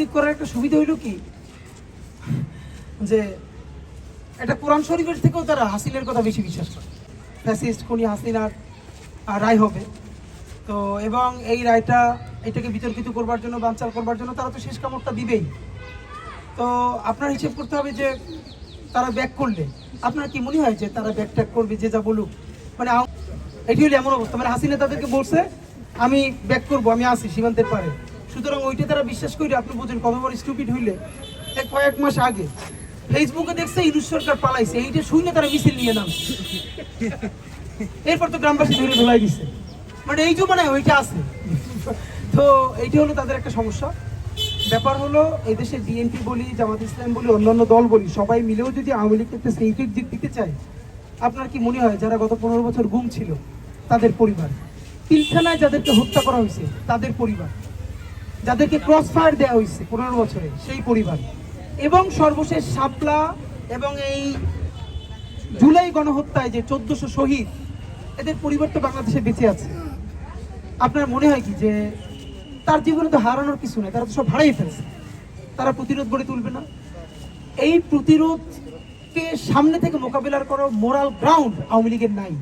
লীগ করার একটা সুবিধা হইল কি? যে এটা কোরআন শরীফের থেকেও তারা হাসিনের কথা বেশি বিশ্বাস করে। ফ্যাসিস্ট, খুনি, হাসিনার রায় হবে। তো এবং এই রায়টা এটাকে বিতর্কিত করবার জন্য, বানচাল করবার জন্য তারা তো শেষ কামড়টা দিবেই। তো আপনার হিসেব করতে হবে যে তারা ব্যাক করলে। আপনার কি মনে হয় যে তারা ব্যাক ট্যাক করবে যে যা বলুক? মানে এটি হলো এমন অবস্থা। মানে হাসিনা তাদেরকে বলছে, আমি ব্যাক করব, আমি আসি সীমান্তের পারে। সুতরাং ওইটা তারা বিশ্বাস করে আপনি বোঝেন কত বড় স্টুপিড হইলে। এক কয়েক মাস আগে ফেসবুকে দেখছে ইউনুস সরকার পালাইছে, এইটা শুনে তারা মিছিল নিয়ে নামছে। এরপর তো গ্রামবাসী ধরে ধোলাই দিছে। মানে এই যে মানে ওইটা আছে। তো এইটা হলো তাদের একটা সমস্যা। ব্যাপার হলো এই দেশে বিএনপি বলি, জামাত ইসলাম বলি, অন্যান্য দল বলি, সবাই মিলেও যদি আওয়ামী লীগকে একটা সেইটিক দিক দিতে চায়, আপনার কি মনে হয় যারা গত পনেরো বছর গুম ছিল, তাদের পরিবার? পিলখানায় যাদেরকে হত্যা করা হয়েছে, তাদের পরিবার। যাদেরকে ক্রস ফায়ার দেওয়া হয়েছে পনেরো বছরে, সেই পরিবার। এবং সর্বশেষ শাপলা এবং এই জুলাই গণহত্যায় যে চোদ্দশো শহীদ, এদের পরিবার তো বাংলাদেশে বেঁচে আছে। আপনার মনে হয় কি যে তার জীবনে তো হারানোর কিছু নেই, তারা তো সব হারাই ফেলছে। তারা প্রতিরোধ গড়ে তুলবে না। এই প্রতিরোধকে সামনে থেকে মোকাবিলার করার মোরাল গ্রাউন্ড আওয়ামী লীগের নাই।